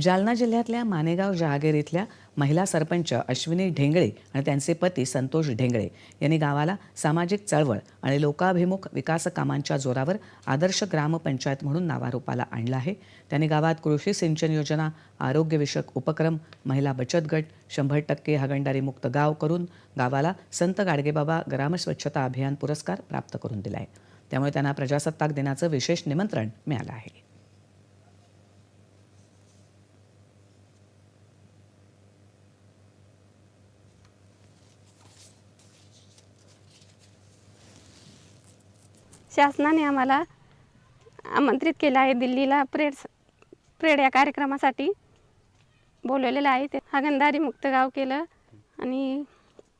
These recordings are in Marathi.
जालना जिल्ह्यातल्या मानेगाव जहागीर इथल्या महिला सरपंच अश्विनी ढेंगळे आणि त्यांचे पती संतोष ढेंगळे यांनी गावाला सामाजिक चळवळ आणि लोकाभिमुख विकास कामांच्या जोरावर आदर्श ग्रामपंचायत म्हणून नावारूपाला आणलं आहे. त्यांनी गावात कृषी सिंचन योजना आरोग्यविषयक उपक्रम महिला बचत गट शंभर टक्के हगंडारीमुक्त मुक्त गाव करून गावाला संत गाडगेबाबा ग्रामस्वच्छता अभियान पुरस्कार प्राप्त करून दिला आहे त्यामुळे त्यांना प्रजासत्ताक दिनाचं विशेष निमंत्रण मिळालं आहे. शासनाने आम्हाला आमंत्रित केलं आहे. दिल्लीला प्रेड प्रेड या कार्यक्रमासाठी बोलवलेलं आहे ते. हागणदारी मुक्त गाव केलं आणि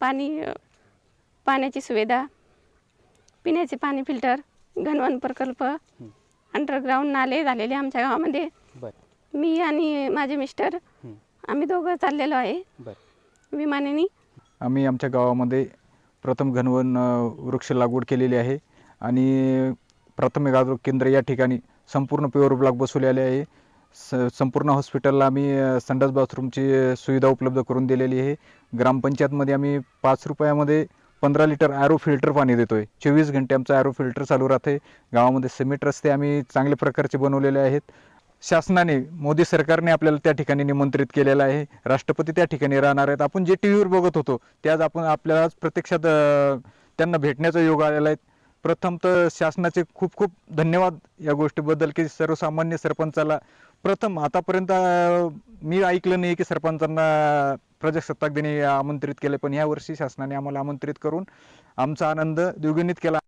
पाणी पाण्याची सुविधा पिण्याचे पाणी फिल्टर घनवन प्रकल्प अंडरग्राऊंड नाले झालेले आमच्या गावामध्ये. मी आणि माझे मिस्टर. आम्ही दोघं चाललेलो आहे विमानाने. आम्ही आमच्या गावामध्ये प्रथम घनवन वृक्ष लागवड केलेली आहे. आणि प्राथमिक आरोग्य केंद्र या ठिकाणी संपूर्ण प्युअर ब्लॉक बसवलेले आहे. स संपूर्ण हॉस्पिटलला आम्ही संडास बाथरूमची सुविधा उपलब्ध करून दिलेली आहे. ग्रामपंचायतमध्ये आम्ही पाच रुपयामध्ये पंधरा लिटर ॲरो फिल्टर पाणी देतो आहे चोवीस घंटे आमचं ॲरो फिल्टर चालू राहते गावामध्ये सिमेंट रस्ते आम्ही चांगल्या प्रकारचे बनवलेले आहेत. शासनाने मोदी सरकारने आपल्याला त्या ठिकाणी निमंत्रित केलेलं आहे. राष्ट्रपती त्या ठिकाणी राहणार आहेत. आपण जे टी व्हीवर बघत होतो ते आज आपण आपल्याला प्रत्यक्षात त्यांना भेटण्याचा योग आलेला आहे. प्रथम तर शासनाचे खूप खूप धन्यवाद या गोष्टीबद्दल की सर्वसामान्य सरपंचाला. प्रथम आतापर्यंत मी ऐकलं नाही की सरपंचांना प्रजासत्ताक दिनी आमंत्रित केलं पण यावर्षी शासनाने आम्हाला आमंत्रित करून आमचा आनंद द्विगुणित केला.